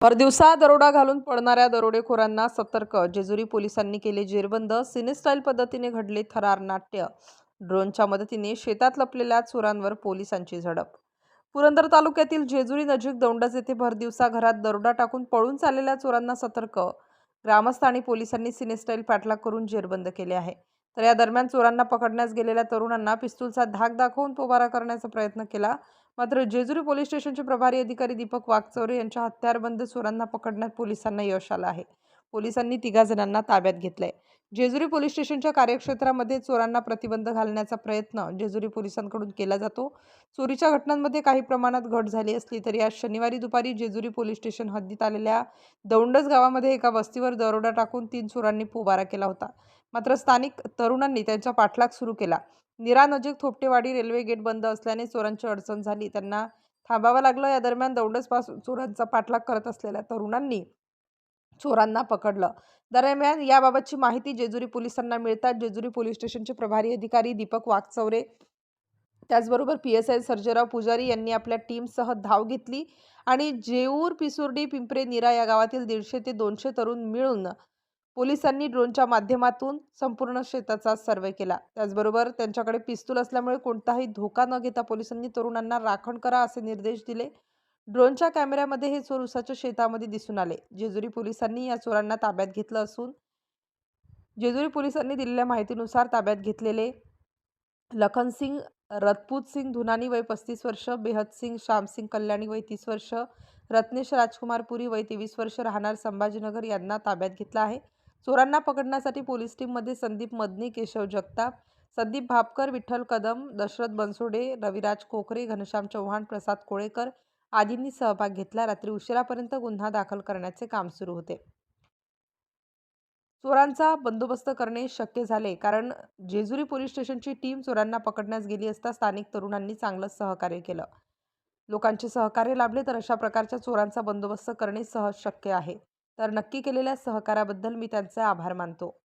परदिवसा दरोडा घालून पडणाऱ्या दरोडेखोरांना सतर्क. जेजुरी पोलिसांनी केले जेरबंद. सिनेस्टाईल पद्धतीने घडले थरार नाट्य. ड्रोनच्या मदतीने शेतात लपलेल्या चोरांवर पोलिसांची झडप. पुरंदर तालुक्यातील जेजुरी नजीक दौंडज येथे भरदिवसा घरात दरोडा टाकून पळून चाललेल्या चोरांना सतर्क. ग्रामस्थ आणि पोलिसांनी सिनेस्टाईल पाठलाग करून जेरबंद केले आहे. तर या दरम्यान चोरांना पकडण्यास गेलेल्या तरुणांना पिस्तूलचा धाक दाखवून पोबारा करण्याचा प्रयत्न केला. मात्र जेजुरी पोलीस स्टेशनचे प्रभारी अधिकारी दीपक वाघचौरे यांच्या हत्यारबंद चोरांना पकडण्यात पोलिसांना यश आलं आहे. पोलिसांनी तिघा जणांना ताब्यात घेतलंय. जेजुरी पोलीस स्टेशनच्या कार्यक्षेत्रामध्ये चोरांना प्रतिबंध घालण्याचा प्रयत्न जेजुरी पोलिसांकडून केला जातो. चोरीच्या घटनांमध्ये काही प्रमाणात घट झाली असली तरी आज शनिवारी दुपारी जेजुरी पोलीस स्टेशन हद्दीत आलेल्या दौंडस गावामध्ये एका वस्तीवर दरोडा टाकून तीन चोरांनी पोबारा केला होता. मात्र स्थानिक तरुणांनी त्यांचा पाठलाग सुरू केला. निरा नजीक थोपटेवाडी रेल्वे गेट बंद असल्याने चोरांची अडचण झाली. त्यांना थांबावं लागलं. या दरम्यान दौंडसपासून चोरांचा पाठलाग करत असलेल्या तरुणांनी चोरांना पकडलं. दरम्यान याबाबतची माहिती जेजुरी पोलिसांना मिळतात जेजुरी पोलीस स्टेशनचे प्रभारी अधिकारी दीपक वाघचौरे त्याचबरोबर पी एस आय सर्जेराव पुजारी यांनी आपल्या टीमसह धाव घेतली आणि जेऊर पिसुर्डी पिंपरे निरा या गावातील दीडशे ते दोनशे तरुण मिळून पोलिसांनी ड्रोनच्या माध्यमातून संपूर्ण शेताचा सर्वे केला. त्याचबरोबर त्यांच्याकडे पिस्तूल असल्यामुळे कोणताही धोका न घेता पोलिसांनी तरुणांना राखण करा असे निर्देश दिले. ड्रोनच्या कॅमेऱ्यामध्ये हे चोर उसाच्या शेतामध्ये दिसून आले. जेजुरी पोलिसांनी या चोरांना ताब्यात घेतलं असून जेजुरी पोलिसांनी दिलेल्या माहितीनुसार ताब्यात घेतलेले लखनसिंग रतपूत सिंग धुनानी वय पस्तीस वर्ष बेहद सिंग श्यामसिंग कल्याणी वय तीस वर्ष रत्नेश राजकुमार पुरी वय तेवीस वर्ष राहणार संभाजीनगर यांना ताब्यात घेतला आहे. चोरांना पकडण्यासाठी पोलीस टीममध्ये संदीप मदनी केशव जगताप संदीप भापकर विठ्ठल कदम दशरथ बनसोडे रविराज कोकरे घनश्याम चव्हाण प्रसाद कोळेकर आदींनी सहभाग घेतला. रात्री उशिरापर्यंत गुन्हा दाखल करण्याचे काम सुरू होते. चोरांचा बंदोबस्त करणे शक्य झाले कारण जेजुरी पोलीस स्टेशनची टीम चोरांना पकडण्यास गेली असता स्थानिक तरुणांनी चांगलं सहकार्य केलं. लोकांचे सहकार्य लाभले तर अशा प्रकारच्या चोरांचा बंदोबस्त करणे सहज शक्य आहे. तर नक्की केलेल्या सहकार्याबद्दल मी त्यांचे आभार मानतो.